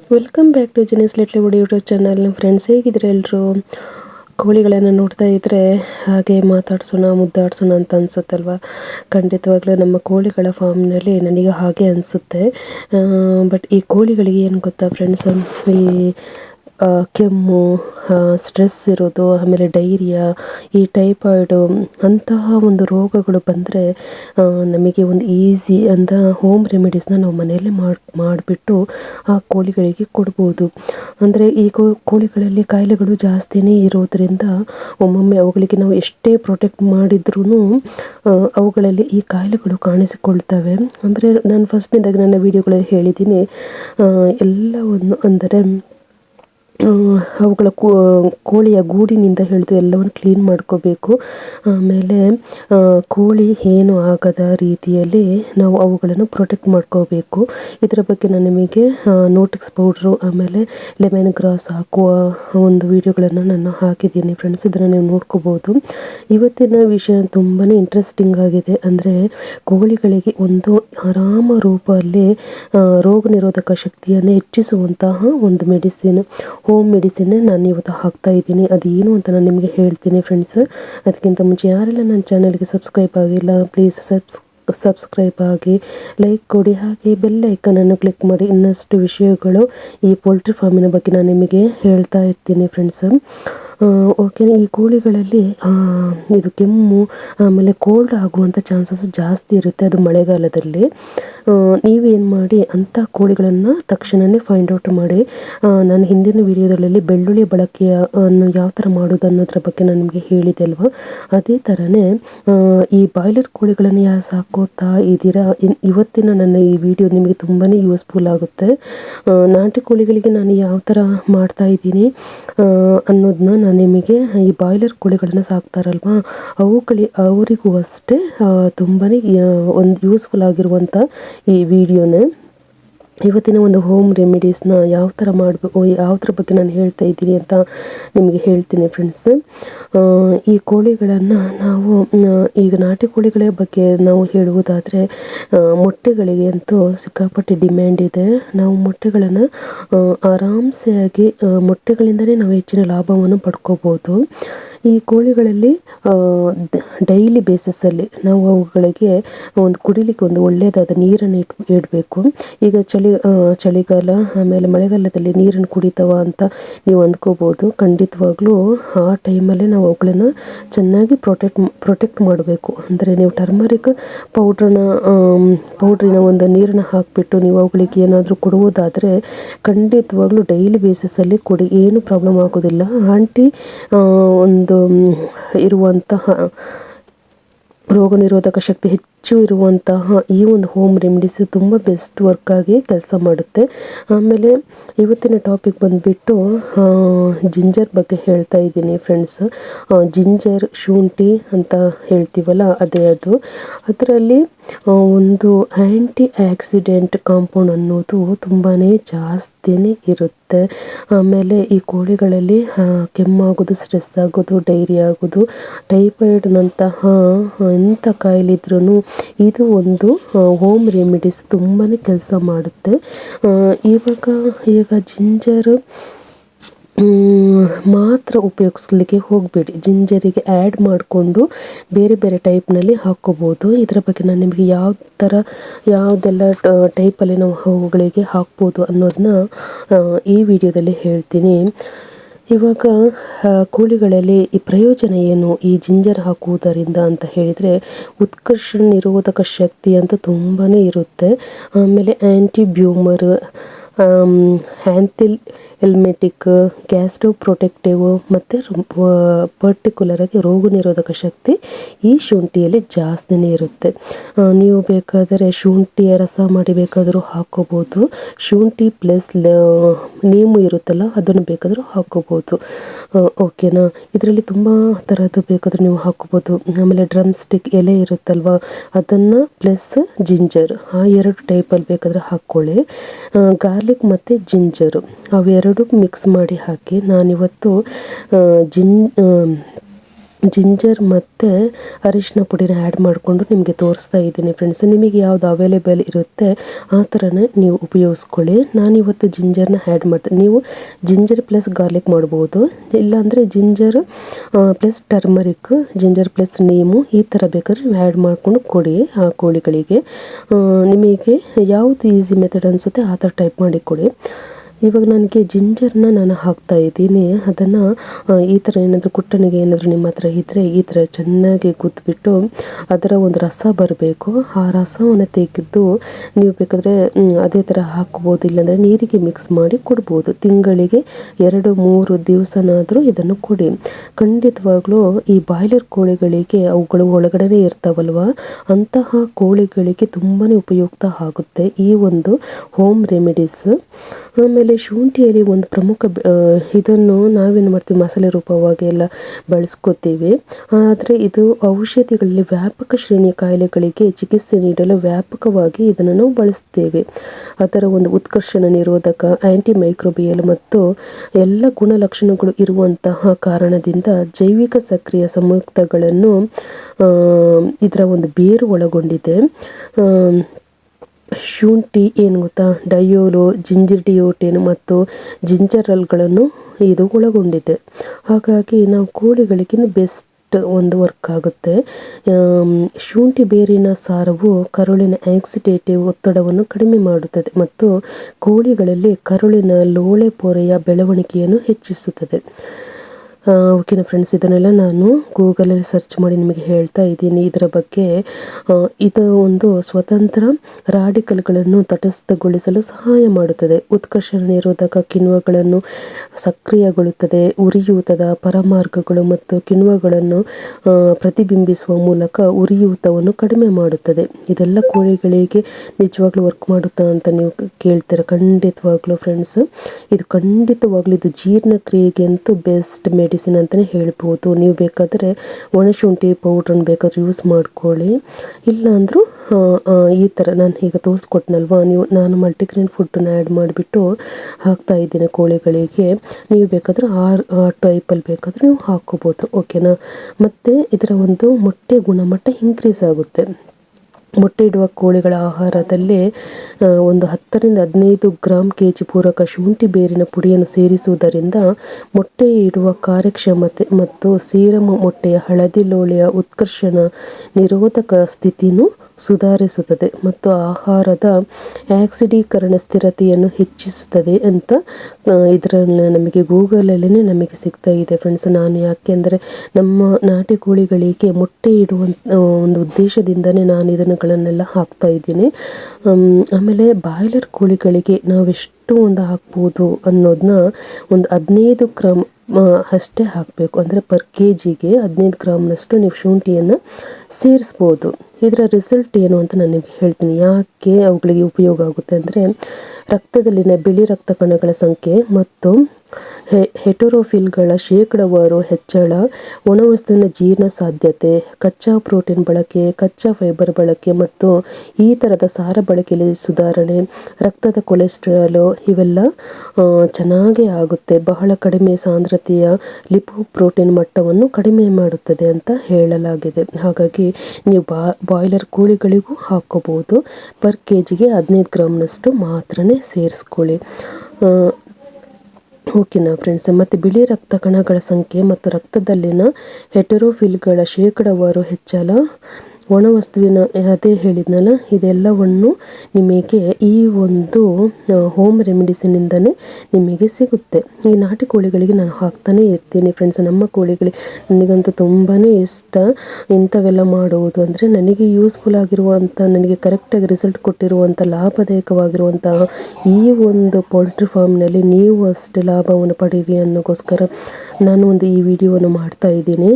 Welcome back to Genie's littly wood YouTube channel friends ಹೇಗಿದ್ರೆ ಎಲ್ಲರೂ ಕೋಳಿಗಳನ್ನು ನೋಡ್ತಾ ಇದ್ದರೆ ಹಾಗೆ ಮಾತಾಡ್ಸೋಣ, ಮುದ್ದಾಡ್ಸೋಣ ಅಂತ ಅನಿಸುತ್ತಲ್ವ? ಖಂಡಿತವಾಗ್ಲೂ ನಮ್ಮ ಕೋಳಿಗಳ ಫಾರ್ಮ್ನಲ್ಲಿ ನನಗೆ ಹಾಗೆ ಅನಿಸುತ್ತೆ. ಬಟ್ ಈ ಕೋಳಿಗಳಿಗೆ ಏನು ಗೊತ್ತಾ ಫ್ರೆಂಡ್ಸ್ ಈ ಕೆಮ್ಮು ಸ್ಟ್ರೆಸ್ ಇರೋದು, ಆಮೇಲೆ ಡೈರಿಯಾ ಈ ಟೈಫಾಯ್ಡು ಅಂತಹ ಒಂದು ರೋಗಗಳು ಬಂದರೆ ನಮಗೆ ಒಂದು ಈಸಿ ಅಂತ ಹೋಮ್ ರೆಮಿಡೀಸ್ನ ನಾವು ಮನೆಯಲ್ಲೇ ಮಾಡಿ, ಮಾಡಿಬಿಟ್ಟು ಆ ಕೋಳಿಗಳಿಗೆ ಕೊಡ್ಬೋದು. ಅಂದರೆ ಈ ಕೋಳಿಗಳಲ್ಲಿ ಕಾಯಿಲೆಗಳು ಜಾಸ್ತಿನೇ ಇರೋದರಿಂದ ಒಮ್ಮೊಮ್ಮೆ ಅವುಗಳಿಗೆ ನಾವು ಎಷ್ಟೇ ಪ್ರೊಟೆಕ್ಟ್ ಮಾಡಿದ್ರೂ ಅವುಗಳಲ್ಲಿ ಈ ಕಾಯಿಲೆಗಳು ಕಾಣಿಸಿಕೊಳ್ತವೆ. ಅಂದರೆ ನಾನು ಫಸ್ಟ್ನಿಂದಾಗಿ ನನ್ನ ವೀಡಿಯೋಗಳಲ್ಲಿ ಹೇಳಿದ್ದೀನಿ ಎಲ್ಲವನ್ನು ಅಂದರೆ ಅವುಗಳ ಕೋಳಿಯ ಗೂಡಿನಿಂದ ಹಿಡಿದು ಎಲ್ಲವನ್ನು ಕ್ಲೀನ್ ಮಾಡ್ಕೋಬೇಕು. ಆಮೇಲೆ ಕೋಳಿ ಏನು ಆಗದ ರೀತಿಯಲ್ಲಿ ನಾವು ಅವುಗಳನ್ನು ಪ್ರೊಟೆಕ್ಟ್ ಮಾಡ್ಕೋಬೇಕು. ಇದರ ಬಗ್ಗೆ ನಾನು ನಿಮಗೆ ನೋಟಿಕ್ಸ್ ಪೌಡ್ರು ಆಮೇಲೆ ಲೆಮನ್ ಗ್ರಾಸ್ ಹಾಕುವ ಒಂದು ವಿಡಿಯೋಗಳನ್ನು ನಾನು ಹಾಕಿದ್ದೀನಿ ಫ್ರೆಂಡ್ಸ್ ಇದನ್ನು ನೀವು ನೋಡ್ಕೋಬೋದು. ಇವತ್ತಿನ ವಿಷಯ ತುಂಬಾ ಇಂಟ್ರೆಸ್ಟಿಂಗ್ ಆಗಿದೆ. ಅಂದರೆ ಕೋಳಿಗಳಿಗೆ ಒಂದು ಆರಾಮ ರೂಪದಲ್ಲಿ ರೋಗ ನಿರೋಧಕ ಶಕ್ತಿಯನ್ನು ಹೆಚ್ಚಿಸುವಂತಹ ಒಂದು ಮೆಡಿಸಿನ್ ಹೋಮ್ ಮೆಡಿಸಿನ್ ನಾನು ಇವತ್ತು ಹಾಕ್ತಾ ಇದ್ದೀನಿ. ಅದು ಏನು ಅಂತ ನಾನು ನಿಮಗೆ ಹೇಳ್ತೀನಿ ಫ್ರೆಂಡ್ಸ್ ಅದಕ್ಕಿಂತ ಮುಂಚೆ ಯಾರೆಲ್ಲ ನನ್ನ ಚಾನಲ್ಗೆ ಸಬ್ಸ್ಕ್ರೈಬ್ ಆಗಿಲ್ಲ ಪ್ಲೀಸ್ ಸಬ್ಸ್ ಸಬ್ಸ್ಕ್ರೈಬ್ ಆಗಿ ಲೈಕ್ ಕೊಡಿ. ಹಾಗೆ ಬೆಲ್ ಐಕನನ್ನು ಕ್ಲಿಕ್ ಮಾಡಿ. ಇನ್ನಷ್ಟು ವಿಷಯಗಳು ಈ ಪೋಲ್ಟ್ರಿ ಫಾರ್ಮಿನ ಬಗ್ಗೆ ನಾನು ನಿಮಗೆ ಹೇಳ್ತಾ ಇರ್ತೀನಿ ಫ್ರೆಂಡ್ಸ್ ಈ ಕೋಳಿಗಳಲ್ಲಿ ಇದು ಕೆಮ್ಮು, ಆಮೇಲೆ ಕೋಲ್ಡ್ ಆಗುವಂಥ ಚಾನ್ಸಸ್ ಜಾಸ್ತಿ ಇರುತ್ತೆ ಅದು ಮಳೆಗಾಲದಲ್ಲಿ. ನೀವೇನು ಮಾಡಿ ಅಂಥ ಕೋಳಿಗಳನ್ನು ತಕ್ಷಣವೇ ಫೈಂಡ್ ಔಟ್ ಮಾಡಿ. ನಾನು ಹಿಂದಿನ ವಿಡಿಯೋದಲ್ಲಿ ಬೆಳ್ಳುಳ್ಳಿ ಬಳಕೆಯ ಯಾವ ಥರ ಮಾಡೋದು ಅನ್ನೋದ್ರ ಬಗ್ಗೆ ನಾನು ನಿಮಗೆ ಹೇಳಿದೆ ಅಲ್ವಾ? ಅದೇ ಥರನೇ ಈ ಬಾಯ್ಲರ್ ಕೋಳಿಗಳನ್ನು ಯಾ ಸಾಕೋತಾ ಇದ್ದೀರಾ? ಇವತ್ತಿನ ನನ್ನ ಈ ವಿಡಿಯೋ ನಿಮಗೆ ತುಂಬಾ ಯೂಸ್ಫುಲ್ ಆಗುತ್ತೆ. ನಾಟಿ ಕೋಳಿಗಳಿಗೆ ನಾನು ಯಾವ ಥರ ಮಾಡ್ತಾ ಇದ್ದೀನಿ ಅನ್ನೋದನ್ನ ನಾನು ನಿಮಗೆ ಈ ಬಾಯ್ಲರ್ ಕೋಳಿಗಳನ್ನು ಸಾಕ್ತಾರಲ್ವಾ? ಅವುಗಳಿ ಅವರಿಗೂ ಅಷ್ಟೇ ತುಂಬಾ ಒಂದು ಯೂಸ್ಫುಲ್ ಆಗಿರುವಂಥ ಈ ವಿಡಿಯೋನೇ ಇವತ್ತಿನ ಒಂದು ಹೋಮ್ ರೆಮಿಡೀಸ್ನ ಯಾವ ಥರ ಮಾಡಬೇಕು ಯಾವುದ್ರ ಬಗ್ಗೆ ನಾನು ಹೇಳ್ತಾ ಇದ್ದೀನಿ ಅಂತ ನಿಮಗೆ ಹೇಳ್ತೀನಿ ಫ್ರೆಂಡ್ಸ್ ಈ ಕೋಳಿಗಳನ್ನು ನಾವು ಈಗ ನಾಟಿ ಕೋಳಿಗಳ ಬಗ್ಗೆ ನಾವು ಹೇಳುವುದಾದರೆ ಮೊಟ್ಟೆಗಳಿಗೆ ಅಂತೂ ಸಿಕ್ಕಾಪಟ್ಟೆ ಡಿಮ್ಯಾಂಡ್ ಇದೆ. ನಾವು ಮೊಟ್ಟೆಗಳನ್ನು ಆರಾಮ್ಸೆಯಾಗಿ ಮೊಟ್ಟೆಗಳಿಂದಲೇ ನಾವು ಹೆಚ್ಚಿನ ಲಾಭವನ್ನು ಪಡ್ಕೋಬೋದು. ಈ ಕೋಳಿಗಳಲ್ಲಿ ಡೈಲಿ ಬೇಸಿಸಲ್ಲಿ ನಾವು ಅವುಗಳಿಗೆ ಒಂದು ಕುಡಿಲಿಕ್ಕೆ ಒಂದು ಒಳ್ಳೆಯದಾದ ನೀರನ್ನು ಇಟ್ ಇಡಬೇಕು. ಈಗ ಚಳಿ ಚಳಿಗಾಲ, ಆಮೇಲೆ ಮಳೆಗಾಲದಲ್ಲಿ ನೀರನ್ನು ಕುಡಿತವ ಅಂತ ನೀವು ಅಂದ್ಕೋಬೋದು. ಖಂಡಿತವಾಗ್ಲೂ ಆ ಟೈಮಲ್ಲೇ ನಾವು ಅವುಗಳನ್ನು ಚೆನ್ನಾಗಿ ಪ್ರೊಟೆಕ್ಟ್ ಪ್ರೊಟೆಕ್ಟ್ ಮಾಡಬೇಕು. ಅಂದರೆ ನೀವು ಟರ್ಮರಿಕ್ ಪೌಡ್ರನ್ನ ಪೌಡ್ರಿನ ಒಂದು ನೀರನ್ನು ಹಾಕಿಬಿಟ್ಟು ನೀವು ಅವುಗಳಿಗೆ ಏನಾದರೂ ಕೊಡುವುದಾದರೆ ಖಂಡಿತವಾಗ್ಲೂ ಡೈಲಿ ಬೇಸಿಸಲ್ಲಿ ಕೊಡಿ. ಏನು ಪ್ರಾಬ್ಲಮ್ ಆಗೋದಿಲ್ಲ. ಆಂಟಿ ಒಂದು ಇರುವಂತಹ ರೋಗ ನಿರೋಧಕ ಶಕ್ತಿ ಹೆಚ್ಚು ಇರುವಂತಹ ಈ ಒಂದು ಹೋಮ್ ರೆಮಿಡೀಸ್ ತುಂಬ ಬೆಸ್ಟ್ ವರ್ಕಾಗಿ ಕೆಲಸ ಮಾಡುತ್ತೆ. ಆಮೇಲೆ ಇವತ್ತಿನ ಟಾಪಿಕ್ ಬಂದುಬಿಟ್ಟು ಜಿಂಜರ್ ಬಗ್ಗೆ ಹೇಳ್ತಾ ಇದ್ದೀನಿ ಫ್ರೆಂಡ್ಸ್ ಜಿಂಜರ್ ಶುಂಠಿ ಅಂತ ಹೇಳ್ತೀವಲ್ಲ, ಅದೇ ಅದು. ಅದರಲ್ಲಿ ಒಂದು ಆ್ಯಂಟಿ ಆಕ್ಸಿಡೆಂಟ್ ಕಾಂಪೌಂಡ್ ಅನ್ನೋದು ತುಂಬಾ ಜಾಸ್ತಿನೇ ಇರುತ್ತೆ. ಆಮೇಲೆ ಈ ಕೋಳಿಗಳಲ್ಲಿ ಕೆಮ್ಮಾಗೋದು ಸ್ಟ್ರೆಸ್ ಆಗೋದು ಡೈರಿ ಆಗೋದು ಟೈಫಾಯ್ಡ್ನಂತಹ ಎಂಥ ಕಾಯಿಲೆ ಇದ್ರೂ ಇದು ಒಂದು ಹೋಮ್ ರೆಮಿಡೀಸ್ ತುಂಬಾ ಕೆಲಸ ಮಾಡುತ್ತೆ. ಇವಾಗ, ಈಗ ಜಿಂಜರ್ ಮಾತ್ರ ಉಪಯೋಗಿಸ್ಲಿಕ್ಕೆ ಹೋಗಬೇಡಿ. ಜಿಂಜರಿಗೆ ಆ್ಯಡ್ ಮಾಡಿಕೊಂಡು ಬೇರೆ ಬೇರೆ ಟೈಪ್ನಲ್ಲಿ ಹಾಕ್ಕೋಬೋದು. ಇದರ ಬಗ್ಗೆ ನಾನು ನಿಮಗೆ ಯಾವ ಥರ ಯಾವುದೆಲ್ಲ ಟೈಪಲ್ಲಿ ನಾವು ಅವುಗಳಿಗೆ ಹಾಕ್ಬೋದು ಅನ್ನೋದನ್ನ ಈ ವಿಡಿಯೋದಲ್ಲಿ ಹೇಳ್ತೀನಿ. ಇವಾಗ ಕೋಳಿಗಳಲ್ಲಿ ಈ ಪ್ರಯೋಜನ ಏನು? ಈ ಜಿಂಜರ್ ಹಾಕುವುದರಿಂದ ಅಂತ ಹೇಳಿದರೆ ಉತ್ಕರ್ಷ ನಿರೋಧಕ ಶಕ್ತಿ ಅಂತ ತುಂಬಾ ಇರುತ್ತೆ. ಆಮೇಲೆ anti tumour anthelmintic gastro protective ಮತ್ತು ಪರ್ಟಿಕ್ಯುಲರಾಗಿ ರೋಗ ನಿರೋಧಕ ಶಕ್ತಿ ಈ ಶುಂಠಿಯಲ್ಲಿ ಜಾಸ್ತಿನೇ ಇರುತ್ತೆ. ನೀವು ಬೇಕಾದರೆ ಶುಂಠಿಯ ರಸ ಮಾಡಿ ಬೇಕಾದರೂ ಹಾಕೋಬೋದು. ಶುಂಠಿ ಪ್ಲಸ್ ನೀಮು ಇರುತ್ತಲ್ಲ, ಅದನ್ನು ಬೇಕಾದರೂ ಹಾಕೋಬೋದು. ಓಕೆನಾ ಇದರಲ್ಲಿ ತುಂಬ ಥರದ್ದು ಬೇಕಾದರೂ ನೀವು ಹಾಕೋಬೋದು. ಆಮೇಲೆ ಡ್ರಮ್ ಸ್ಟಿಕ್ ಎಲೆ ಇರುತ್ತಲ್ವ, ಅದನ್ನು ಪ್ಲಸ್ ಜಿಂಜರ್ ಆ ಎರಡು ಟೈಪಲ್ಲಿ ಬೇಕಾದರೆ ಹಾಕ್ಕೊಳ್ಳಿ. ಗಾರ್ಲಿಕ್ ಮತ್ತು ಜಿಂಜರು ಅವೆರಡು ಮಿಕ್ಸ್ ಮಾಡಿ ಹಾಕಿ ನಾನಿವತ್ತು ಜಿನ್ ಜಿಂಜರ್ ಮತ್ತು ಅರಿಶಿನ ಪುಡಿನ ಆ್ಯಡ್ ಮಾಡಿಕೊಂಡು ನಿಮಗೆ ತೋರಿಸ್ತಾ ಇದ್ದೀನಿ ಫ್ರೆಂಡ್ಸ್ ನಿಮಗೆ ಯಾವುದು ಅವೈಲೇಬಲ್ ಇರುತ್ತೆ, ಆ ಥರನೇ ನೀವು ಉಪಯೋಗಿಸ್ಕೊಳ್ಳಿ. ನಾನಿವತ್ತು ಜಿಂಜರ್ನ ಆ್ಯಡ್ ಮಾಡ್ತೀನಿ ನೀವು ಜಿಂಜರ್ ಪ್ಲಸ್ ಗಾರ್ಲಿಕ್ ಮಾಡ್ಬೋದು. ಇಲ್ಲಾಂದರೆ ginger plus turmeric ginger plus name ಈ ಥರ ಬೇಕಾದ್ರೆ ನೀವು ಆ್ಯಡ್ ಮಾಡಿಕೊಂಡು ಕೊಡಿ ಆ ಕೋಳಿಗಳಿಗೆ. ನಿಮಗೆ ಯಾವುದು ಈಸಿ ಮೆಥಡ್ ಅನಿಸುತ್ತೆ ಆ ಥರ ಟೈಪ್ ಮಾಡಿ ಕೊಡಿ. ಇವಾಗ ನನಗೆ ಜಿಂಜರ್ನ ನಾನು ಹಾಕ್ತಾ ಇದ್ದೀನಿ. ಅದನ್ನು ಈ ಥರ ಏನಾದರೂ ಕುಟ್ಟಣಿಗೆ ಏನಾದರೂ ನಿಮ್ಮ ಹತ್ರ ಇದ್ದರೆ ಈ ಥರ ಚೆನ್ನಾಗಿ ಕುದ್ಬಿಟ್ಟು ಅದರ ಒಂದು ರಸ ಬರಬೇಕು. ಆ ರಸವನ್ನು ತೆಗೆದು ನೀವು ಬೇಕಾದರೆ ಅದೇ ಥರ ಹಾಕ್ಬೋದು. ಇಲ್ಲಾಂದರೆ ನೀರಿಗೆ ಮಿಕ್ಸ್ ಮಾಡಿ ಕೊಡ್ಬೋದು. ತಿಂಗಳಿಗೆ ಎರಡು, ಮೂರು ದಿವಸನಾದರೂ ಇದನ್ನು ಕೊಡಿ. ಖಂಡಿತವಾಗ್ಲೂ ಈ ಬಾಯ್ಲರ್ ಕೋಳಿಗಳಿಗೆ ಅವುಗಳು ಒಳಗಡೆ ಇರ್ತಾವಲ್ವ? ಅಂತಹ ಕೋಳಿಗಳಿಗೆ ತುಂಬಾ ಉಪಯುಕ್ತ ಆಗುತ್ತೆ ಈ ಒಂದು ಹೋಮ್ ರೆಮಿಡೀಸ್. ಆಮೇಲೆ ಶುಂಠಿಯಲ್ಲಿ ಒಂದು ಪ್ರಮುಖ ಇದನ್ನು ನಾವೇನು ಮಾಡ್ತೀವಿ? ಮಸಾಲೆ ರೂಪವಾಗಿ ಎಲ್ಲ ಬಳಸ್ಕೋತೀವಿ. ಆದರೆ ಇದು ಔಷಧಿಗಳಲ್ಲಿ ವ್ಯಾಪಕ ಶ್ರೇಣಿಯ ಕಾಯಿಲೆಗಳಿಗೆ ಚಿಕಿತ್ಸೆ ನೀಡಲು ವ್ಯಾಪಕವಾಗಿ ಇದನ್ನು ನಾವು ಬಳಸ್ತೇವೆ. ಅದರ ಒಂದು ಉತ್ಕರ್ಷಣ ನಿರೋಧಕ ಆ್ಯಂಟಿ ಮೈಕ್ರೋಬಿಯಲ್ ಮತ್ತು ಎಲ್ಲ ಗುಣಲಕ್ಷಣಗಳು ಇರುವಂತಹ ಕಾರಣದಿಂದ ಜೈವಿಕ ಸಕ್ರಿಯ ಸಂಯುಕ್ತಗಳನ್ನು ಇದರ ಒಂದು ಬೇರು ಒಳಗೊಂಡಿದೆ. ಶುಂಠಿ ಏನು ಗೊತ್ತಾ? ಡಯೋಲು, ಜಿಂಜರ್ ಡಿಯೋಟಿನ್ ಮತ್ತು ಜಿಂಜರಲ್ಗಳನ್ನು ಇದು ಒಳಗೊಂಡಿದೆ. ಹಾಗಾಗಿ ನಾವು ಕೋಳಿಗಳಿಗಿಂತ ಬೆಸ್ಟ್ ಒಂದು ವರ್ಕ್ ಆಗುತ್ತೆ. ಶುಂಠಿ ಬೇರಿನ ಸಾರವು ಕರುಳಿನ ಆಕ್ಸಿಡೇಟಿವ್ ಒತ್ತಡವನ್ನು ಕಡಿಮೆ ಮಾಡುತ್ತದೆ ಮತ್ತು ಕೋಳಿಗಳಲ್ಲಿ ಕರುಳಿನ ಲೋಳೆ ಪೊರೆಯ ಬೆಳವಣಿಗೆಯನ್ನು ಹೆಚ್ಚಿಸುತ್ತದೆ. ಓಕೆನಾ ಫ್ರೆಂಡ್ಸ್ ಇದನ್ನೆಲ್ಲ ನಾನು ಗೂಗಲಲ್ಲಿ ಸರ್ಚ್ ಮಾಡಿ ನಿಮಗೆ ಹೇಳ್ತಾ ಇದ್ದೀನಿ. ಇದರ ಬಗ್ಗೆ ಇದು ಒಂದು ಸ್ವತಂತ್ರ ರಾಡಿಕಲ್ಗಳನ್ನು ತಟಸ್ಥಗೊಳಿಸಲು ಸಹಾಯ ಮಾಡುತ್ತದೆ. ಉತ್ಕರ್ಷಣ ನಿರೋಧಕ ಕಿಣ್ವಗಳನ್ನು ಸಕ್ರಿಯಗೊಳ್ಳುತ್ತದೆ. ಉರಿಯೂತದ ಪರಮಾರ್ಗಗಳು ಮತ್ತು ಕಿಣ್ವಗಳನ್ನು ಪ್ರತಿಬಿಂಬಿಸುವ ಮೂಲಕ ಉರಿಯೂತವನ್ನು ಕಡಿಮೆ ಮಾಡುತ್ತದೆ. ಇದೆಲ್ಲ ಕೋಳಿಗಳಿಗೆ ನಿಜವಾಗ್ಲೂ ವರ್ಕ್ ಮಾಡುತ್ತಾ ಅಂತ ನೀವು ಕೇಳ್ತೀರ? ಖಂಡಿತವಾಗ್ಲೂ ಫ್ರೆಂಡ್ಸ್ ಇದು ಖಂಡಿತವಾಗ್ಲೂ ಇದು ಜೀರ್ಣಕ್ರಿಯೆಗೆ ಅಂತೂ ಬೆಸ್ಟ್ ಮೇಡ್ ಮೆಡಿಸಿನ್ ಅಂತಲೇ ಹೇಳ್ಬೋದು. ನೀವು ಬೇಕಾದರೆ ಒಣಶುಂಠಿ ಪೌಡ್ರನ್ನ ಬೇಕಾದ್ರೆ ಯೂಸ್ ಮಾಡ್ಕೊಳ್ಳಿ. ಇಲ್ಲಾಂದರೂ ಈ ಥರ ನಾನು ಈಗ ತೋರಿಸ್ಕೊಟ್ನಲ್ವ? ನೀವು, ನಾನು ಮಲ್ಟಿಗ್ರೇನ್ ಫುಡ್ಡನ್ನ ಆ್ಯಡ್ ಮಾಡಿಬಿಟ್ಟು ಹಾಕ್ತಾ ಇದ್ದೀನಿ ಕೋಳಿಗಳಿಗೆ. ನೀವು ಬೇಕಾದರೆ ಆ ಟೈಪಲ್ಲಿ ಬೇಕಾದರೆ ನೀವು ಹಾಕ್ಕೋಬೋದು. ಓಕೆನಾ ಮತ್ತು ಇದರ ಒಂದು ಮೊಟ್ಟೆ ಗುಣಮಟ್ಟ ಇನ್ಕ್ರೀಸ್ ಆಗುತ್ತೆ. ಮೊಟ್ಟೆ ಇಡುವ ಕೋಳಿಗಳ ಆಹಾರದಲ್ಲಿ ಒಂದು ಹತ್ತರಿಂದ ಹದಿನೈದು ಗ್ರಾಮ್ ಕೆ ಜಿ ಪೂರಕ ಶುಂಠಿ ಬೇರಿನ ಪುಡಿಯನ್ನು ಸೇರಿಸುವುದರಿಂದ ಮೊಟ್ಟೆ ಇಡುವ ಕಾರ್ಯಕ್ಷಮತೆ ಮತ್ತು ಸೀರಮ ಮೊಟ್ಟೆಯ ಹಳದಿ ಲೋಳೆಯ ಉತ್ಕರ್ಷಣ ನಿರೋಧಕ ಸ್ಥಿತಿನೂ ಸುಧಾರಿಸುತ್ತದೆ ಮತ್ತು ಆಹಾರದ ಆಕ್ಸಿಡೀಕರಣ ಸ್ಥಿರತೆಯನ್ನು ಹೆಚ್ಚಿಸುತ್ತದೆ ಅಂತ ಇದರಲ್ಲಿ ನಮಗೆ ಗೂಗಲಲ್ಲೇ ನಮಗೆ ಸಿಗ್ತಾ ಇದೆ ಫ್ರೆಂಡ್ಸ್ ನಾನು ಯಾಕೆಂದರೆ ನಮ್ಮ ನಾಟಿ ಕೋಳಿಗಳಿಗೆ ಮೊಟ್ಟೆ ಇಡುವಂಥ ಒಂದು ಉದ್ದೇಶದಿಂದನೇ ನಾನು ಇದನ್ನುಗಳನ್ನೆಲ್ಲ ಹಾಕ್ತಾ ಇದ್ದೀನಿ. ಆಮೇಲೆ ಬಾಯ್ಲರ್ ಕೋಳಿಗಳಿಗೆ ನಾವೆಷ್ಟು ಒಂದು ಹಾಕ್ಬೋದು ಅನ್ನೋದನ್ನ ಒಂದು ಹದಿನೈದು ಗ್ರಾಮ್ ಅಷ್ಟೇ ಹಾಕಬೇಕು. ಅಂದರೆ ಪರ್ ಕೆ ಜಿಗೆ ಹದಿನೈದು ಗ್ರಾಮ್ನಷ್ಟು ನೀವು ಶುಂಠಿಯನ್ನು ಸೇರಿಸ್ಬೋದು. ಇದರ ರಿಸಲ್ಟ್ ಏನು ಅಂತ ನಾನು ನಿಮಗೆ ಹೇಳ್ತೀನಿ. ಯಾಕೆ ಅವುಗಳಿಗೆ ಉಪಯೋಗ ಆಗುತ್ತೆ ಅಂದರೆ ರಕ್ತದಲ್ಲಿನ ಬಿಳಿ ರಕ್ತ ಕಣಗಳ ಸಂಖ್ಯೆ ಮತ್ತು ಹೆಟೊರೋಫಿಲ್ಗಳ ಶೇಕಡಾವಾರು ಹೆಚ್ಚಳ, ಒಣವಸ್ತುವಿನ ಜೀರ್ಣ ಸಾಧ್ಯತೆ, ಕಚ್ಚಾ ಪ್ರೋಟೀನ್ ಬಳಕೆ, ಕಚ್ಚಾ ಫೈಬರ್ ಬಳಕೆ ಮತ್ತು ಈ ಥರದ ಸಾರ ಬಳಕೆಯಲ್ಲಿ ಸುಧಾರಣೆ, ರಕ್ತದ ಕೊಲೆಸ್ಟ್ರಾಲು ಇವೆಲ್ಲ ಚೆನ್ನಾಗೇ ಆಗುತ್ತೆ. ಬಹಳ ಕಡಿಮೆ ಸಾಂದ್ರತೆಯ ಲಿಪೋ ಪ್ರೋಟೀನ್ ಮಟ್ಟವನ್ನು ಕಡಿಮೆ ಮಾಡುತ್ತದೆ ಅಂತ ಹೇಳಲಾಗಿದೆ. ಹಾಗಾಗಿ ನೀವು ಬಾ, ಬಾಯ್ಲರ್ ಕೋಳಿಗಳಿಗೂ ಹಾಕ್ಕೋಬೋದು. ಪರ್ ಕೆ ಜಿಗೆ ಹದಿನೈದು ಗ್ರಾಮ್ನಷ್ಟು ಮಾತ್ರನೇ ಸೇರಿಸ್ಕೊಳ್ಳಿ. ಓಕೆನಾ ಫ್ರೆಂಡ್ಸ್ ಮತ್ತು ಬಿಳಿ ರಕ್ತ ಕಣಗಳ ಸಂಖ್ಯೆ ಮತ್ತು ರಕ್ತದಲ್ಲಿನ ಹೆಟೆರೋಫಿಲ್ಗಳ ಶೇಕಡಾವಾರು ಹೆಚ್ಚಳ. ಒಣ ವಸ್ತುವಿನ ಅದೇ ಹೇಳಿದ್ನಲ್ಲ, ಇದೆಲ್ಲವನ್ನು ನಿಮಗೆ ಈ ಒಂದು ಹೋಮ್ ರೆಮಿಡಿಸಿನಿಂದನೇ ನಿಮಗೆ ಸಿಗುತ್ತೆ. ಈ ನಾಟಿ ಕೋಳಿಗಳಿಗೆ ನಾನು ಹಾಕ್ತಾನೆ ಇರ್ತೀನಿ ಫ್ರೆಂಡ್ಸ್ ನಮ್ಮ ಕೋಳಿಗಳಿಗೆ ನನಗಂತೂ ತುಂಬಾ ಇಷ್ಟ. ಇಂಥವೆಲ್ಲ ಮಾಡುವುದು ಅಂದರೆ ನನಗೆ ಯೂಸ್ಫುಲ್ ಆಗಿರುವಂಥ, ನನಗೆ ಕರೆಕ್ಟಾಗಿ ರಿಸಲ್ಟ್ ಕೊಟ್ಟಿರುವಂಥ ಲಾಭದಾಯಕವಾಗಿರುವಂತಹ ಈ ಒಂದು ಪೋಲ್ಟ್ರಿ ಫಾರ್ಮ್ನಲ್ಲಿ ನೀವು ಅಷ್ಟೇ ಲಾಭವನ್ನು ಪಡೀರಿ ಅನ್ನೋಕ್ಕೋಸ್ಕರ ನಾನು ಒಂದು ಈ ವಿಡಿಯೋವನ್ನು ಮಾಡ್ತಾ ಇದ್ದೀನಿ.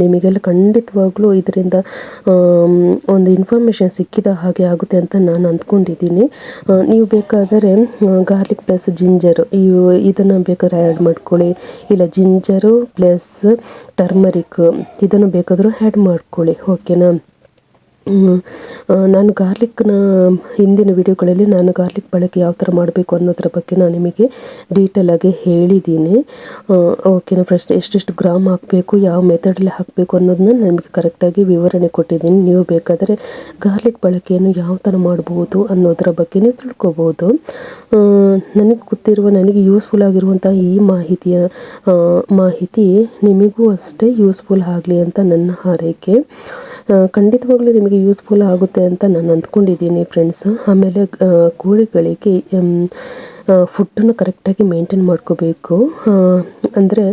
ನಿಮಗೆಲ್ಲ ಖಂಡಿತವಾಗ್ಲೂ ಇದರಿಂದ ಒಂದು ಇನ್ಫಾರ್ಮೇಷನ್ ಸಿಕ್ಕಿದ ಹಾಗೆ ಆಗುತ್ತೆ ಅಂತ ನಾನು ಅಂದ್ಕೊಂಡಿದ್ದೀನಿ. ನೀವು ಬೇಕಾದರೆ ಗಾರ್ಲಿಕ್ ಪ್ಲಸ್ ಜಿಂಜರು ಇವು ಇದನ್ನು ಬೇಕಾದ್ರೆ ಆ್ಯಡ್ ಮಾಡ್ಕೊಳ್ಳಿ. ಇಲ್ಲ ಜಿಂಜರು ಪ್ಲಸ್ ಟರ್ಮರಿಕ್ ಇದನ್ನು ಬೇಕಾದರೂ ಆ್ಯಡ್ ಮಾಡ್ಕೊಳ್ಳಿ. ಓಕೆನಾ ನಾನು ಗಾರ್ಲಿಕ್ನ ಹಿಂದಿನ ವಿಡಿಯೋಗಳಲ್ಲಿ ನಾನು ಗಾರ್ಲಿಕ್ ಬಳಕೆ ಯಾವ ಥರ ಮಾಡಬೇಕು ಅನ್ನೋದ್ರ ಬಗ್ಗೆ ನಾನು ನಿಮಗೆ ಡೀಟೇಲಾಗಿ ಹೇಳಿದ್ದೀನಿ. ಓಕೆನಾ ಫಸ್ಟ್ ಎಷ್ಟೆಷ್ಟು ಗ್ರಾಮ್ ಹಾಕಬೇಕು, ಯಾವ ಮೆಥಡಲ್ಲಿ ಹಾಕಬೇಕು ಅನ್ನೋದನ್ನ ನಿಮಗೆ ಕರೆಕ್ಟಾಗಿ ವಿವರಣೆ ಕೊಟ್ಟಿದ್ದೀನಿ. ನೀವು ಬೇಕಾದರೆ ಗಾರ್ಲಿಕ್ ಬಳಕೆಯನ್ನು ಯಾವ ಥರ ಮಾಡ್ಬೋದು ಅನ್ನೋದರ ಬಗ್ಗೆ ನೀವು ತಿಳ್ಕೊಬೋದು. ನನಗೆ ಗೊತ್ತಿರುವ, ನನಗೆ ಯೂಸ್ಫುಲ್ ಆಗಿರುವಂಥ ಈ ಮಾಹಿತಿಯ ಮಾಹಿತಿ ನಿಮಗೂ ಅಷ್ಟೇ ಯೂಸ್ಫುಲ್ ಆಗಲಿ ಅಂತ ನನ್ನ ಹಾರೈಕೆ. ಖಂಡಿತವಾಗ್ಲೂ ನಿಮಗೆ ಯೂಸ್ಫುಲ್ ಆಗುತ್ತೆ ಅಂತ ನಾನು ಅಂದ್ಕೊಂಡಿದ್ದೀನಿ ಫ್ರೆಂಡ್ಸ್. ಆಮೇಲೆ ಕೋಳಿಗಳಿಗೆ ಫುಡ್ಡನ್ನು ಕರೆಕ್ಟಾಗಿ ಮೇಂಟೈನ್ ಮಾಡ್ಕೋಬೇಕು. ಅಂದರೆ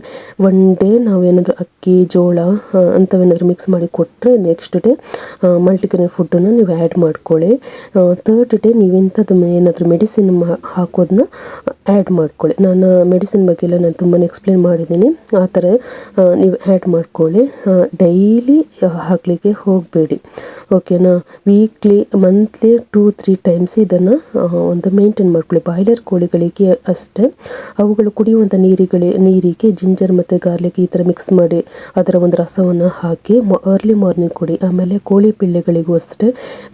ಒನ್ ಡೇ ನಾವೇನಾದರೂ ಅಕ್ಕಿ, ಜೋಳ ಅಂಥವೇನಾದರೂ ಮಿಕ್ಸ್ ಮಾಡಿ ಕೊಟ್ಟರೆ ನೆಕ್ಸ್ಟ್ ಡೇ ಮಲ್ಟಿಗ್ರೇನ್ ಫುಡ್ಡನ್ನು ನೀವು ಆ್ಯಡ್ ಮಾಡ್ಕೊಳ್ಳಿ. ತರ್ಡ್ ಡೇ ನೀವೆಂಥದ್ದು ಏನಾದರೂ ಮೆಡಿಸಿನ್ ಮಾ ಹಾಕೋದನ್ನ ಆ್ಯಡ್ ಮಾಡ್ಕೊಳ್ಳಿ. ನಾನು ಮೆಡಿಸಿನ್ ಬಗ್ಗೆ ಎಲ್ಲ ನಾನು ತುಂಬಾ ಎಕ್ಸ್ಪ್ಲೇನ್ ಮಾಡಿದ್ದೀನಿ. ಆ ಥರ ನೀವು ಆ್ಯಡ್ ಮಾಡ್ಕೊಳ್ಳಿ. ಡೈಲಿ ಹಾಕಲಿಕ್ಕೆ ಹೋಗಬೇಡಿ. ಓಕೆನಾ weekly monthly two three times ಇದನ್ನು ಒಂದು ಮೇಂಟೈನ್ ಮಾಡ್ಕೊಳ್ಳಿ. ಬಾಯ್ಲರ್ ಕೋಳಿಗಳಿಗೆ ಅಷ್ಟೇ. ಅವುಗಳು ಕುಡಿಯುವಂಥ ನೀರಿಗಳಿ ನೀರಿಗೆ ಜಿಂಜರ್ ಮತ್ತು ಗಾರ್ಲಿಕ್ ಈ ಥರ ಮಿಕ್ಸ್ ಮಾಡಿ ಅದರ ಒಂದು ರಸವನ್ನು ಹಾಕಿ ಅರ್ಲಿ ಮಾರ್ನಿಂಗ್ ಕೊಡಿ. ಆಮೇಲೆ ಕೋಳಿ ಪಿಳ್ಳೆಗಳಿಗೂ ಅಷ್ಟೇ.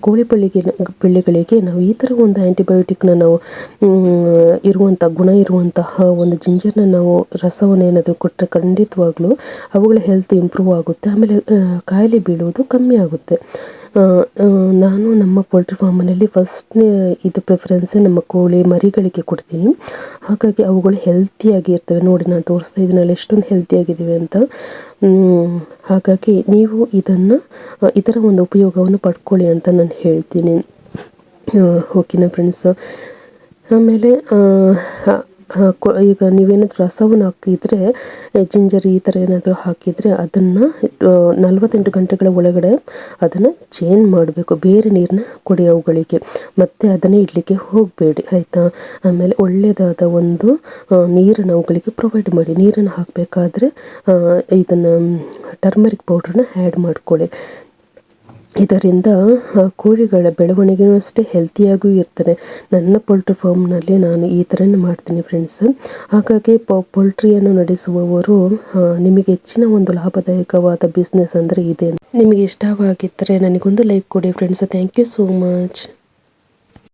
ಕೋಳಿ ಪಿಳ್ಳಿಗೆ ಪಿಳ್ಳೆಗಳಿಗೆ ನಾವು ಈ ಥರ ಒಂದು ಆ್ಯಂಟಿಬಯೋಟಿಕ್ನ ನಾವು ಇರುವಂಥ ಗುಣ ಇರುವಂತಹ ಒಂದು ಜಿಂಜರ್ನ ನಾವು ರಸವನ್ನು ಏನಾದರೂ ಕೊಟ್ಟರೆ ಖಂಡಿತವಾಗ್ಲೂ ಅವುಗಳ ಹೆಲ್ತ್ ಇಂಪ್ರೂವ್ ಆಗುತ್ತೆ. ಆಮೇಲೆ ಕಾಯಿಲೆ ಬೀಳುವುದು ಕಮ್ಮಿ ಆಗುತ್ತೆ. ನಾನು ನಮ್ಮ ಪೋಲ್ಟ್ರಿ ಫಾರ್ಮಲ್ಲಿ ಫಸ್ಟ್ ಇದು ಪ್ರಿಫರೆನ್ಸೇ ನಮ್ಮ ಕೋಳಿ ಮರಿಗಳಿಗೆ ಕೊಡ್ತೀನಿ. ಹಾಗಾಗಿ ಅವುಗಳು ಹೆಲ್ತಿಯಾಗಿ ಇರ್ತವೆ. ನೋಡಿ, ನಾನು ತೋರಿಸ್ತಾ ಇದ್ದೀನಲ್ಲ ಎಷ್ಟೊಂದು ಹೆಲ್ತಿಯಾಗಿದ್ದೀವಿ ಅಂತ. ಹಾಗಾಗಿ ನೀವು ಇದನ್ನು ಇದರ ಒಂದು ಉಪಯೋಗವನ್ನು ಪಡ್ಕೊಳ್ಳಿ ಅಂತ ನಾನು ಹೇಳ್ತೀನಿ. ಓಕೆನಾ ಫ್ರೆಂಡ್ಸ್ ಆಮೇಲೆ ಈಗ ನೀವೇನಾದರೂ ರಸವನ್ನು ಹಾಕಿದರೆ ಜಿಂಜರ್ ಈ ಥರ ಏನಾದರೂ ಹಾಕಿದರೆ ಅದನ್ನು ನಲವತ್ತೆಂಟು ಗಂಟೆಗಳ ಒಳಗಡೆ ಅದನ್ನು ಚೇಂಜ್ ಮಾಡಬೇಕು. ಬೇರೆ ನೀರನ್ನ ಕೊಡಿ ಅವುಗಳಿಗೆ ಮತ್ತೆ ಅದನ್ನೇ ಇಡಲಿಕ್ಕೆ ಹೋಗಬೇಡಿ, ಆಯಿತಾ? ಆಮೇಲೆ ಒಳ್ಳೆಯದಾದ ಒಂದು ನೀರನ್ನು ಅವುಗಳಿಗೆ ಪ್ರೊವೈಡ್ ಮಾಡಿ. ನೀರನ್ನು ಹಾಕಬೇಕಾದ್ರೆ ಇದನ್ನು ಟರ್ಮರಿಕ್ ಪೌಡ್ರನ್ನ ಆ್ಯಡ್ ಮಾಡ್ಕೊಳ್ಳಿ. ಇದರಿಂದ ಕೋಳಿಗಳ ಬೆಳವಣಿಗೆಯೂ ಅಷ್ಟೇ ಹೆಲ್ತಿಯಾಗೂ ಇರ್ತಾರೆ ನನ್ನ ಪೋಲ್ಟ್ರಿ ಫಾರ್ಮ್ನಲ್ಲಿ ನಾನು ಈ ಥರನೇ ಮಾಡ್ತೀನಿ ಫ್ರೆಂಡ್ಸ್ ಹಾಗಾಗಿ ಪೋಲ್ಟ್ರಿಯನ್ನು ನಡೆಸುವವರು ನಿಮಗೆ ಹೆಚ್ಚಿನ ಒಂದು ಲಾಭದಾಯಕವಾದ ಬಿಸ್ನೆಸ್ ಅಂದರೆ ಇದೆ ನಿಮಗೆ ಇಷ್ಟವಾಗಿದ್ದರೆ ನನಗೊಂದು ಲೈಕ್ ಕೊಡಿ friends thank you so much